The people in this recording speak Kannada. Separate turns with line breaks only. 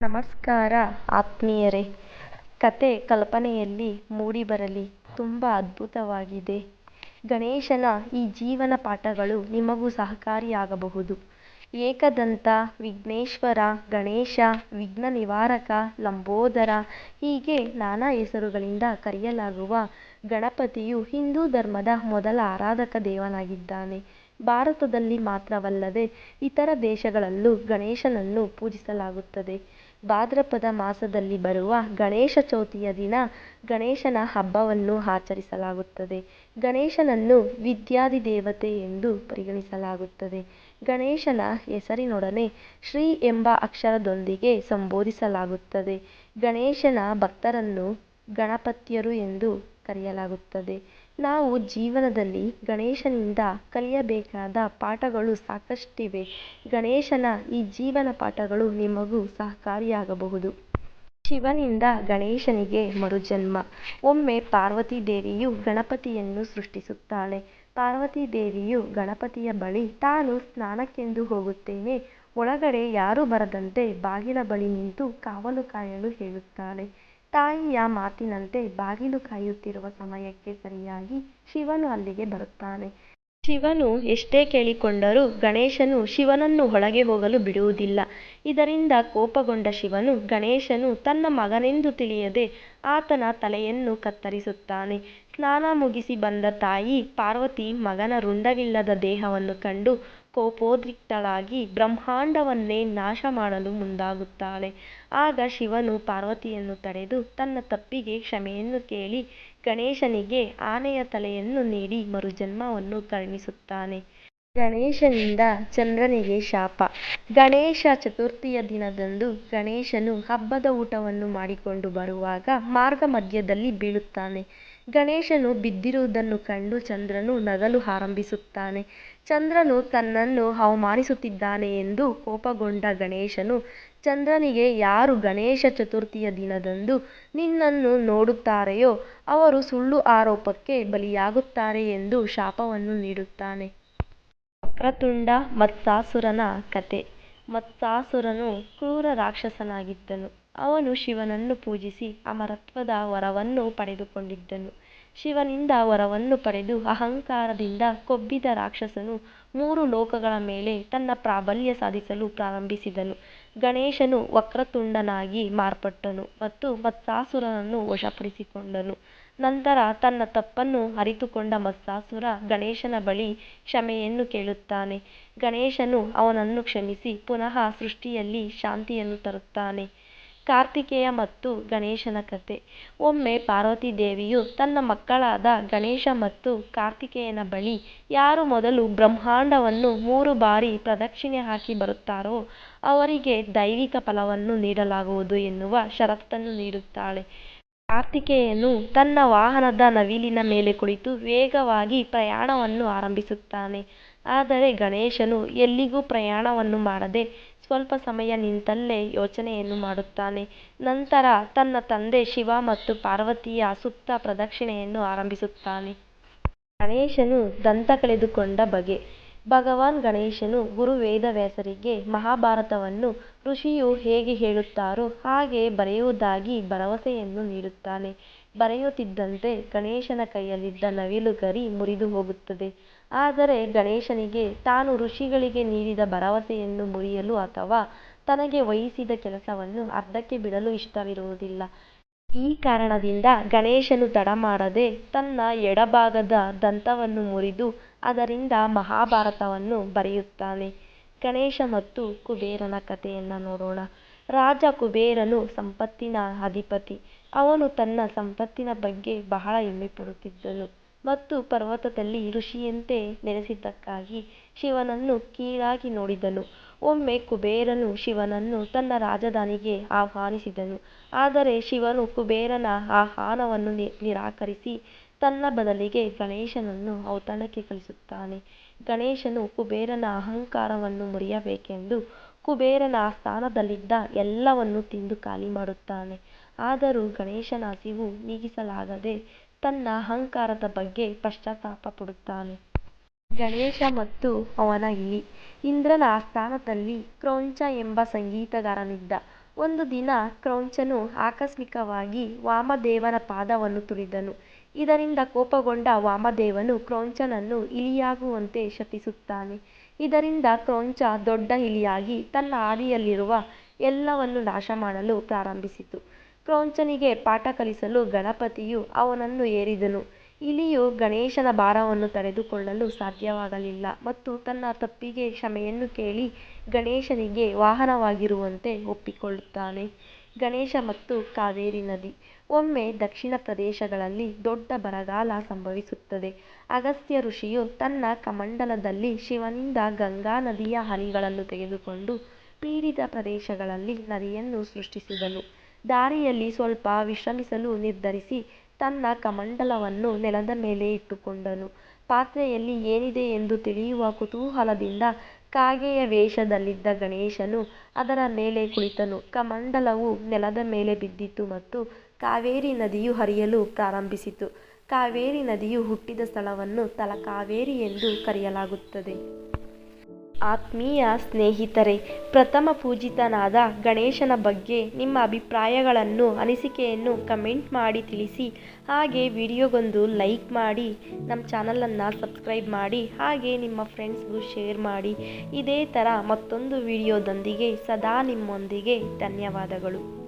ನಮಸ್ಕಾರ. ಆತ್ಮೀಯರೇ, ಕತೆ ಕಲ್ಪನೆಯಲ್ಲಿ ಮೂಡಿಬರಲಿ. ತುಂಬ ಅದ್ಭುತವಾಗಿದೆ. ಗಣೇಶನ ಈ ಜೀವನ ಪಾಠಗಳು ನಿಮಗೂ ಸಹಕಾರಿಯಾಗಬಹುದು. ಏಕದಂತ ವಿಘ್ನೇಶ್ವರ, ಗಣೇಶ, ವಿಘ್ನ ನಿವಾರಕ, ಲಂಬೋದರ ಹೀಗೆ ನಾನಾ ಹೆಸರುಗಳಿಂದ ಕರೆಯಲಾಗುವ ಗಣಪತಿಯು ಹಿಂದೂ ಧರ್ಮದ ಮೊದಲ ಆರಾಧಕ ದೇವನಾಗಿದ್ದಾನೆ. ಭಾರತದಲ್ಲಿ ಮಾತ್ರವಲ್ಲದೆ ಇತರ ದೇಶಗಳಲ್ಲೂ ಗಣೇಶನನ್ನು ಪೂಜಿಸಲಾಗುತ್ತದೆ. ಭಾದ್ರಪದ ಮಾಸದಲ್ಲಿ ಬರುವ ಗಣೇಶ ಚೌತಿಯ ದಿನ ಗಣೇಶನ ಹಬ್ಬವನ್ನು ಆಚರಿಸಲಾಗುತ್ತದೆ. ಗಣೇಶನನ್ನು ವಿದ್ಯಾಧಿದೇವತೆ ಎಂದು ಪರಿಗಣಿಸಲಾಗುತ್ತದೆ. ಗಣೇಶನ ಹೆಸರಿನೊಡನೆ ಶ್ರೀ ಎಂಬ ಅಕ್ಷರದೊಂದಿಗೆ ಸಂಬೋಧಿಸಲಾಗುತ್ತದೆ. ಗಣೇಶನ ಭಕ್ತರನ್ನು ಗಣಪತ್ಯರು ಎಂದು ಕರೆಯಲಾಗುತ್ತದೆ. ನಾವು ಜೀವನದಲ್ಲಿ ಗಣೇಶನಿಂದ ಕಲಿಯಬೇಕಾದ ಪಾಠಗಳು ಸಾಕಷ್ಟಿವೆ. ಗಣೇಶನ ಈ ಜೀವನ ಪಾಠಗಳು ನಿಮಗೂ ಸಹಕಾರಿಯಾಗಬಹುದು. ಶಿವನಿಂದ ಗಣೇಶನಿಗೆ ಮರುಜನ್ಮ. ಒಮ್ಮೆ ಪಾರ್ವತಿ ದೇವಿಯು ಗಣಪತಿಯನ್ನು ಸೃಷ್ಟಿಸುತ್ತಾಳೆ. ಪಾರ್ವತಿ ದೇವಿಯು ಗಣಪತಿಯ ಬಳಿ ತಾನು ಸ್ನಾನಕ್ಕೆಂದು ಹೋಗುತ್ತೇನೆ. ಒಳಗಡೆ ಯಾರೂ ಬರದಂತೆ ಬಾಗಿಲ ಬಳಿ ನಿಂತು ಕಾವಲು ಕಾಯಲು ಹೇಳುತ್ತಾಳೆ. ತಾಯಿಯ ಮಾತಿನಂತೆ ಬಾಗಿಲು ಕಾಯುತ್ತಿರುವ ಸಮಯಕ್ಕೆ ಸರಿಯಾಗಿ ಶಿವನು ಅಲ್ಲಿಗೆ ಬರುತ್ತಾನೆ. ಶಿವನು ಎಷ್ಟೇ ಕೇಳಿಕೊಂಡರೂ ಗಣೇಶನು ಶಿವನನ್ನು ಒಳಗೆ ಹೋಗಲು ಬಿಡುವುದಿಲ್ಲ. ಇದರಿಂದ ಕೋಪಗೊಂಡ ಶಿವನು ಗಣೇಶನು ತನ್ನ ಮಗನೆಂದು ತಿಳಿಯದೆ ಆತನ ತಲೆಯನ್ನು ಕತ್ತರಿಸುತ್ತಾನೆ. ಸ್ನಾನ ಮುಗಿಸಿ ಬಂದ ತಾಯಿ ಪಾರ್ವತಿ ಮಗನ ರುಂಡವಿಲ್ಲದ ದೇಹವನ್ನು ಕಂಡು ಕೋಪೋದ್ರಿಕ್ತಳಾಗಿ ಬ್ರಹ್ಮಾಂಡವನ್ನೇ ನಾಶ ಮಾಡಲು ಮುಂದಾಗುತ್ತಾಳೆ. ಆಗ ಶಿವನು ಪಾರ್ವತಿಯನ್ನು ತಡೆದು ತನ್ನ ತಪ್ಪಿಗೆ ಕ್ಷಮೆಯನ್ನು ಕೇಳಿ ಗಣೇಶನಿಗೆ ಆನೆಯ ತಲೆಯನ್ನು ನೀಡಿ ಮರುಜನ್ಮವನ್ನು ಕರುಣಿಸುತ್ತಾನೆ. ಗಣೇಶನಿಂದ ಚಂದ್ರನಿಗೆ ಶಾಪ. ಗಣೇಶ ಚತುರ್ಥಿಯ ದಿನದಂದು ಗಣೇಶನು ಹಬ್ಬದ ಊಟವನ್ನು ಮಾಡಿಕೊಂಡು ಬರುವಾಗ ಮಾರ್ಗ ಮಧ್ಯದಲ್ಲಿ ಬೀಳುತ್ತಾನೆ. ಗಣೇಶನು ಬಿದ್ದಿರುವುದನ್ನು ಕಂಡು ಚಂದ್ರನು ನಗಲು ಆರಂಭಿಸುತ್ತಾನೆ. ಚಂದ್ರನು ತನ್ನನ್ನು ಅವಮಾನಿಸುತ್ತಿದ್ದಾನೆ ಎಂದು ಕೋಪಗೊಂಡ ಗಣೇಶನು, ಚಂದ್ರನಿಗೆ ಯಾರು ಗಣೇಶ ಚತುರ್ಥಿಯ ದಿನದಂದು ನಿನ್ನನ್ನು ನೋಡುತ್ತಾರೆಯೋ, ಅವರು ಸುಳ್ಳು ಆರೋಪಕ್ಕೆ ಬಲಿಯಾಗುತ್ತಾರೆ ಎಂದು ಶಾಪವನ್ನು ನೀಡುತ್ತಾನೆ. ವಕ್ರತುಂಡ ಮತ್ಸಾಸುರನ ಕಥೆ ಮತ್ಸಾಸುರನು ಕ್ರೂರ ರಾಕ್ಷಸನಾಗಿದ್ದನು. ಅವನು ಶಿವನನ್ನು ಪೂಜಿಸಿ ಅಮರತ್ವದ ವರವನ್ನು ಪಡೆದುಕೊಂಡಿದ್ದನು. ಶಿವನಿಂದ ವರವನ್ನು ಪಡೆದು ಅಹಂಕಾರದಿಂದ ಕೊಬ್ಬಿದ ರಾಕ್ಷಸನು ಮೂರು ಲೋಕಗಳ ಮೇಲೆ ತನ್ನ ಪ್ರಾಬಲ್ಯ ಸಾಧಿಸಲು ಪ್ರಾರಂಭಿಸಿದನು. ಗಣೇಶನು ವಕ್ರತುಂಡನಾಗಿ ಮಾರ್ಪಟ್ಟನು ಮತ್ತು ಮತ್ಸಾಸುರನನ್ನು ವಶಪಡಿಸಿಕೊಂಡನು. ನಂತರ ತನ್ನ ತಪ್ಪನ್ನು ಅರಿತುಕೊಂಡ ಮತ್ಸಾಸುರ ಗಣೇಶನ ಬಳಿ ಕ್ಷಮೆಯನ್ನು ಕೇಳುತ್ತಾನೆ. ಗಣೇಶನು ಅವನನ್ನು ಕ್ಷಮಿಸಿ ಪುನಃ ಸೃಷ್ಟಿಯಲ್ಲಿ ಶಾಂತಿಯನ್ನು ತರುತ್ತಾನೆ. ಕಾರ್ತಿಕೇಯ ಮತ್ತು ಗಣೇಶನ ಕಥೆ ಒಮ್ಮೆ ಪಾರ್ವತಿ ದೇವಿಯು ತನ್ನ ಮಕ್ಕಳಾದ ಗಣೇಶ ಮತ್ತು ಕಾರ್ತಿಕೇಯನ ಬಳಿ ಯಾರು ಮೊದಲು ಬ್ರಹ್ಮಾಂಡವನ್ನು ಮೂರು ಬಾರಿ ಪ್ರದಕ್ಷಿಣೆ ಹಾಕಿ ಬರುತ್ತಾರೋ ಅವರಿಗೆ ದೈವಿಕ ಫಲವನ್ನು ನೀಡಲಾಗುವುದು ಎನ್ನುವ ಷರತ್ತನ್ನು ನೀಡುತ್ತಾಳೆ. ಕಾರ್ತಿಕೇಯನು ತನ್ನ ವಾಹನದ ನವಿಲಿನ ಮೇಲೆ ಕುಳಿತು ವೇಗವಾಗಿ ಪ್ರಯಾಣವನ್ನು ಆರಂಭಿಸುತ್ತಾನೆ. ಆದರೆ ಗಣೇಶನು ಎಲ್ಲಿಗೂ ಪ್ರಯಾಣವನ್ನು ಮಾಡದೆ ಸ್ವಲ್ಪ ಸಮಯ ನಿಂತಲ್ಲೇ ಯೋಚನೆಯನ್ನು ಮಾಡುತ್ತಾನೆ. ನಂತರ ತನ್ನ ತಂದೆ ಶಿವ ಮತ್ತು ಪಾರ್ವತಿಯ ಸುತ್ತ ಪ್ರದಕ್ಷಿಣೆಯನ್ನು ಆರಂಭಿಸುತ್ತಾನೆ. ಗಣೇಶನು ದಂತ ಕಳೆದುಕೊಂಡ ಬಗೆ. ಭಗವಾನ್ ಗಣೇಶನು ಗುರು ವೇದವ್ಯಾಸರಿಗೆ ಮಹಾಭಾರತವನ್ನು ಋಷಿಯು ಹೇಗೆ ಹೇಳುತ್ತಾರೋ ಹಾಗೆ ಬರೆಯುವುದಾಗಿ ಭರವಸೆಯನ್ನು ನೀಡುತ್ತಾನೆ. ಬರೆಯುತ್ತಿದ್ದಂತೆ ಗಣೇಶನ ಕೈಯಲ್ಲಿದ್ದ ನವಿಲು ಗರಿ ಮುರಿದು ಹೋಗುತ್ತದೆ. ಆದರೆ ಗಣೇಶನಿಗೆ ತಾನು ಋಷಿಗಳಿಗೆ ನೀಡಿದ ಭರವಸೆಯನ್ನು ಮುರಿಯಲು ಅಥವಾ ತನಗೆ ವಹಿಸಿದ ಕೆಲಸವನ್ನು ಅರ್ಧಕ್ಕೆ ಬಿಡಲು ಇಷ್ಟವಿರುವುದಿಲ್ಲ. ಈ ಕಾರಣದಿಂದ ಗಣೇಶನು ತಡ ಮಾಡದೆ ತನ್ನ ಎಡಭಾಗದ ದಂತವನ್ನು ಮುರಿದು ಅದರಿಂದ ಮಹಾಭಾರತವನ್ನು ಬರೆಯುತ್ತಾನೆ. ಗಣೇಶ ಮತ್ತು ಕುಬೇರನ ಕಥೆಯನ್ನು ನೋಡೋಣ. ರಾಜ ಕುಬೇರನು ಸಂಪತ್ತಿನ ಅಧಿಪತಿ. ಅವನು ತನ್ನ ಸಂಪತ್ತಿನ ಬಗ್ಗೆ ಬಹಳ ಹೆಮ್ಮೆಪಡುತ್ತಿದ್ದನು ಮತ್ತು ಪರ್ವತದಲ್ಲಿ ಋಷಿಯಂತೆ ನೆಲೆಸಿದ್ದಕ್ಕಾಗಿ ಶಿವನನ್ನು ಕೀಳಾಗಿ ನೋಡಿದನು. ಒಮ್ಮೆ ಕುಬೇರನು ಶಿವನನ್ನು ತನ್ನ ರಾಜಧಾನಿಗೆ ಆಹ್ವಾನಿಸಿದನು. ಆದರೆ ಶಿವನು ಕುಬೇರನ ಆಹ್ವಾನವನ್ನು ನಿರಾಕರಿಸಿ ತನ್ನ ಬದಲಿಗೆ ಗಣೇಶನನ್ನು ಔತಣಕ್ಕೆ ಕಳಿಸುತ್ತಾನೆ ಗಣೇಶನು ಕುಬೇರನ ಅಹಂಕಾರವನ್ನು ಮುರಿಯಬೇಕೆಂದು ಕುಬೇರನ ಸ್ಥಾನದಲ್ಲಿದ್ದ ಎಲ್ಲವನ್ನೂ ತಿಂದು ಖಾಲಿ ಮಾಡುತ್ತಾನೆ. ಆದರೂ ಗಣೇಶನ ಹಸಿವು ನೀಗಿಸಲಾಗದೆ ತನ್ನ ಅಹಂಕಾರದ ಬಗ್ಗೆ ಪಶ್ಚಾತ್ತಾಪ ಪಡುತ್ತಾನೆ. ಗಣೇಶ ಮತ್ತು ಅವನ ಇಲಿ. ಇಂದ್ರನ ಆಸ್ಥಾನದಲ್ಲಿ ಕ್ರೌಂಚ ಎಂಬ ಸಂಗೀತಗಾರನಿದ್ದ. ಒಂದು ದಿನ ಕ್ರೌಂಚನು ಆಕಸ್ಮಿಕವಾಗಿ ವಾಮದೇವನ ಪಾದವನ್ನು ತುಳಿದನು. ಇದರಿಂದ ಕೋಪಗೊಂಡ ವಾಮದೇವನು ಕ್ರೌಂಚನನ್ನು ಇಲಿಯಾಗುವಂತೆ ಶಪಿಸುತ್ತಾನೆ. ಇದರಿಂದ ಕ್ರೌಂಚ ದೊಡ್ಡ ಇಲಿಯಾಗಿ ತನ್ನ ಹಾದಿಯಲ್ಲಿರುವ ಎಲ್ಲವನ್ನೂ ನಾಶಮಾಡಲು ಪ್ರಾರಂಭಿಸಿತು. ಕ್ರೌಂಚನಿಗೆ ಪಾಠ ಕಲಿಸಲು ಗಣಪತಿಯು ಅವನನ್ನು ಏರಿದನು. ಇಲಿಯು ಗಣೇಶನ ಭಾರವನ್ನು ತಡೆದುಕೊಳ್ಳಲು ಸಾಧ್ಯವಾಗಲಿಲ್ಲ ಮತ್ತು ತನ್ನ ತಪ್ಪಿಗೆ ಕ್ಷಮೆಯನ್ನು ಕೇಳಿ ಗಣೇಶನಿಗೆ ವಾಹನವಾಗಿರುವಂತೆ ಒಪ್ಪಿಕೊಳ್ಳುತ್ತಾನೆ. ಗಣೇಶ ಮತ್ತು ಕಾವೇರಿ ನದಿ. ಒಮ್ಮೆ ದಕ್ಷಿಣ ಪ್ರದೇಶಗಳಲ್ಲಿ ದೊಡ್ಡ ಬರಗಾಲ ಸಂಭವಿಸುತ್ತದೆ. ಅಗಸ್ತ್ಯ ಋಷಿಯು ತನ್ನ ಕಮಂಡಲದಲ್ಲಿ ಶಿವನಿಂದ ಗಂಗಾ ನದಿಯ ಹನಿಗಳನ್ನು ತೆಗೆದುಕೊಂಡು ಪೀಡಿತ ಪ್ರದೇಶಗಳಲ್ಲಿ ನದಿಯನ್ನು ಸೃಷ್ಟಿಸಿದನು. ದಾರಿಯಲ್ಲಿ ಸ್ವಲ್ಪ ವಿಶ್ರಮಿಸಲು ನಿರ್ಧರಿಸಿ ತನ್ನ ಕಮಂಡಲವನ್ನು ನೆಲದ ಮೇಲೆ ಇಟ್ಟುಕೊಂಡನು. ಪಾತ್ರೆಯಲ್ಲಿ ಏನಿದೆ ಎಂದು ತಿಳಿಯುವ ಕುತೂಹಲದಿಂದ ಕಾಗೆಯ ವೇಷದಲ್ಲಿದ್ದ ಗಣೇಶನು ಅದರ ಮೇಲೆ ಕುಳಿತನು. ಕಮಂಡಲವು ನೆಲದ ಮೇಲೆ ಬಿದ್ದಿತು ಮತ್ತು ಕಾವೇರಿ ನದಿಯು ಹರಿಯಲು ಪ್ರಾರಂಭಿಸಿತು. ಕಾವೇರಿ ನದಿಯು ಹುಟ್ಟಿದ ಸ್ಥಳವನ್ನು ತಲಕಾವೇರಿ ಎಂದು ಕರೆಯಲಾಗುತ್ತದೆ. ಆತ್ಮೀಯ ಸ್ನೇಹಿತರೆ, ಪ್ರಥಮ ಪೂಜಿತನಾದ ಗಣೇಶನ ಬಗ್ಗೆ ನಿಮ್ಮ ಅಭಿಪ್ರಾಯಗಳನ್ನು ಅನಿಸಿಕೆಯನ್ನು ಕಮೆಂಟ್ ಮಾಡಿ ತಿಳಿಸಿ. ಹಾಗೆ ವಿಡಿಯೋಗೊಂದು ಲೈಕ್ ಮಾಡಿ, ನಮ್ಮ ಚಾನಲನ್ನು ಸಬ್ಸ್ಕ್ರೈಬ್ ಮಾಡಿ, ಹಾಗೆ ನಿಮ್ಮ ಫ್ರೆಂಡ್ಸ್ಗೂ ಶೇರ್ ಮಾಡಿ. ಇದೇ ಥರ ಮತ್ತೊಂದು ವಿಡಿಯೋದೊಂದಿಗೆ ಸದಾ ನಿಮ್ಮೊಂದಿಗೆ ಧನ್ಯವಾದಗಳು.